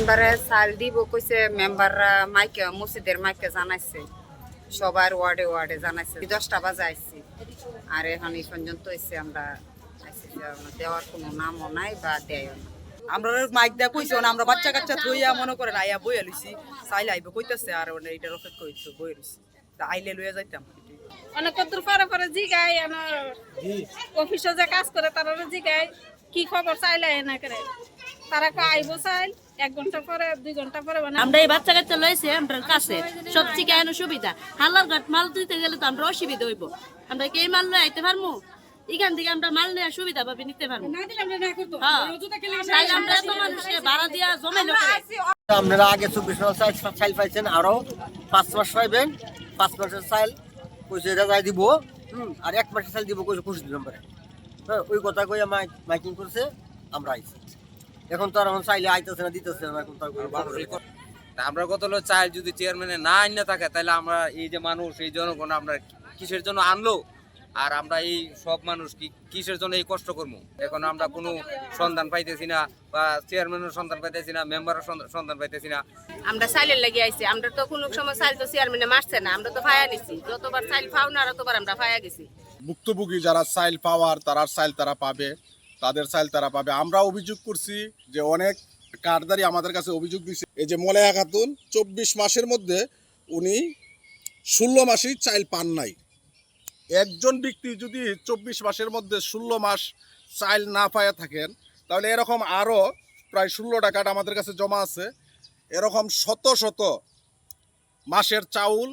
আমরা সাল দিব কইছে মেম্বাররা মাইকে মসজিদের মাইকে জানাইছে। সবার ওয়ার্ডে ওয়ার্ডে জানাইছে। দশটা বাজে আইছি। আর এখন এই পর্যন্ত এসে আমরা আইছি দেওয়ার কোনো নামও নাই বা দেয়ও না। আমরা মাইক দেয়া কইছি না আমরা বাচ্চা কাচ্চা থইয়া মনে করেন আইয়া বইয়া লইছি। চাইলে আইবে কইতাছে আর মানে এইটার অপেক্ষা কইছো বইয়া লইছি। তা আইলে লইয়া যাইতাম অনেক কত পরে পরে জিগাই আমার অফিসে যে কাজ করে তারা জিগাই কি খবর চাইলে না করে? তারা কো আইবো চাইল। এক ঘণ্টা পরে দুই ঘণ্টা পরে আমরা এই বাচ্চা কাচ্চা লইছে আমরা কাছে। সব সুবিধা? হালার ঘাট মাল দিতে গেলে তো আমরা অসুবিধা হইব। আমরা কি মাল লয়ে আইতে পারব এখান থেকে আমরা মাল নেওয়া সুবিধা ভাবে নিতে পারব হ্যাঁ। আমরা এত মানুষকে ভাড়া দিয়া করে আপনারা আগে চব্বিশ মাস চাইল চাইল পাইছেন আরও পাঁচ মাস পাইবেন। পাঁচ মাসের চাইল কইছে এটা যাই দিব। হুম, আর এক মাসের চাইল দিব কইছে পঁচিশ নম্বরে হ্যাঁ ওই কথা কইয়া মাইকিং করছে আমরা আইছি। এখন তো আর এখন চাইলে আইতেছে না দিতেছে না এখন তো আমরা কত লোক চাই যদি চেয়ারম্যানে না আইনে থাকে তাহলে আমরা এই যে মানুষ এই জনগণ আমরা কিসের জন্য আনলো? আর আমরা এই সব মানুষ কি কিসের জন্য এই কষ্ট করব? এখন আমরা কোনো সন্ধান পাইতেছি না বা চেয়ারম্যানের সন্ধান পাইতেছি না মেম্বারের সন্ধান পাইতেছি না। আমরা সাইলের লাগিয়ে আইছি আমরা তো কোনো সময় সাইল তো চেয়ারম্যানে মারছে না আমরা তো ফায়া নিছি। যতবার সাইল পাও না ততবার আমরা ফায়া গেছি। ভুক্তভোগী যারা চাইল পাওয়ার তারা চাইল তারা পাবে। তাদের চাইল তারা পাবে। আমরা অভিযোগ করছি যে অনেক কার্ডদারি আমাদের কাছে অভিযোগ দিচ্ছে এই যে মলেহা খাতুন চব্বিশ মাসের মধ্যে উনি ষোলো মাসেই চাইল পান নাই। একজন ব্যক্তি যদি চব্বিশ মাসের মধ্যে ষোলো মাস চাইল না পায়ে থাকেন, তাহলে এরকম আরও প্রায় ষোলো টাকাটা আমাদের কাছে জমা আছে। এরকম শত শত মাসের চাউল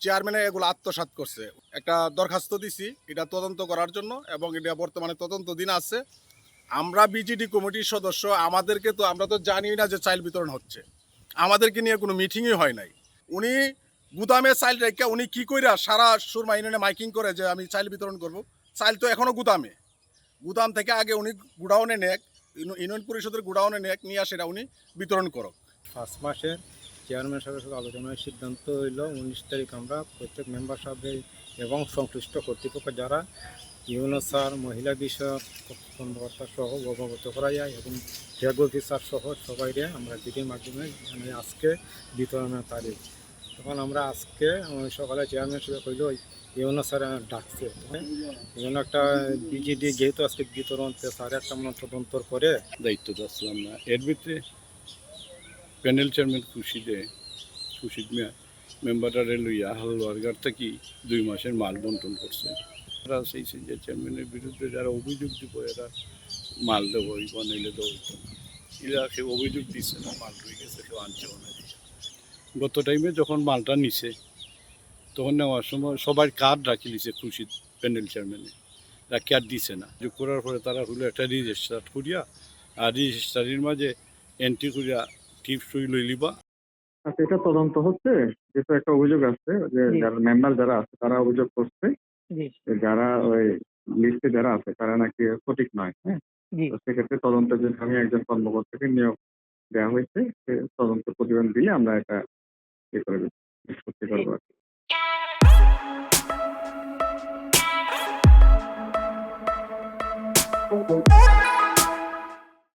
চেয়ারম্যানে এগুলো আত্মসাৎ করছে। একটা দরখাস্ত দিছি, এটা তদন্ত করার জন্য এবং এটা বর্তমানে তদন্ত দিন আছে। আমরা বিজিডি কমিটির সদস্য, আমাদেরকে তো, আমরা তো জানি না যে চাইল বিতরণ হচ্ছে। আমাদেরকে নিয়ে কোনো মিটিংই হয় নাই। উনি গুদামে চাইল রেখে, উনি কী কইরা সারা সুরমা ইউনিয়নে মাইকিং করে যে আমি চাইল বিতরণ করব, চাইল তো এখনও গুদামে। গুদাম থেকে আগে উনি গুডাউনে নেক, ইউনি- ইউনিয়ন পরিষদের গুডাউনে নেক, নিয়ে সেটা উনি বিতরণ করক। পাঁচ মাসের চেয়ারম্যান সাহেবের সাথে আলোচনায় সিদ্ধান্ত হইল, উনিশ তারিখ আমরা প্রত্যেক মেম্বার সাহেব এবং সংশ্লিষ্ট কর্তৃপক্ষ যারা ইউনো স্যার মহিলা বিষয়ক কর্মকর্তা সহ অবগত করা যায় এবং ফ্ল্যাগ অফিসার সহ সবাইরে আমরা চিঠির মাধ্যমে জানাই আজকে বিতরণের তারিখ। তখন আমরা আজকে সকালে চেয়ারম্যান সাহেব কইল ইউনো স্যার ডাকছে ইউনো একটা বিজিডি যেহেতু আজকে বিতরণ স্যার একটা মনে তদন্ত করে দায়িত্ব চাচ্ছিলাম না। এর ভিতরে প্যানেল চেয়ারম্যান খুশিদে খুশিদ মিয়া মেম্বাররা লইয়া হালুয়ারগার থেকে দুই মাসের মাল বন্টন করছে। সেই যে চেয়ারম্যানের বিরুদ্ধে যারা অভিযোগ দিব এরা মাল দেবো এই বানাইলে দেবো। হইতো এরা সে অভিযোগ দিচ্ছে না মাল রয়ে গেছে কেউ আনছেও না গত টাইমে যখন মালটা নিছে তখন নেওয়ার সময় সবার কার্ড রাখি দিছে খুশি প্যান্ডেল চেয়ারম্যানে রাখি আর দিছে না। যোগ করার পরে তারা হলো একটা রেজিস্টার করিয়া আর রেজিস্টারির মাঝে এন্ট্রি করিয়া টিপস সই লই লিবা। আচ্ছা এটা তদন্ত হচ্ছে? যেহেতু একটা অভিযোগ আছে যে যারা মেম্বার যারা আছে তারা অভিযোগ করছে। যারা ওই লিস্টে যারা আছে তারা নাকি সঠিক নয় হ্যাঁ? তো সেক্ষেত্রে তদন্তের জন্য আমি একজন কর্মকর্তাকে নিয়োগ দেওয়া হয়েছে। সে তদন্ত প্রতিবেদন দিলে আমরা এটা ইয়ে করে নিষ্পত্তি করব আর কি।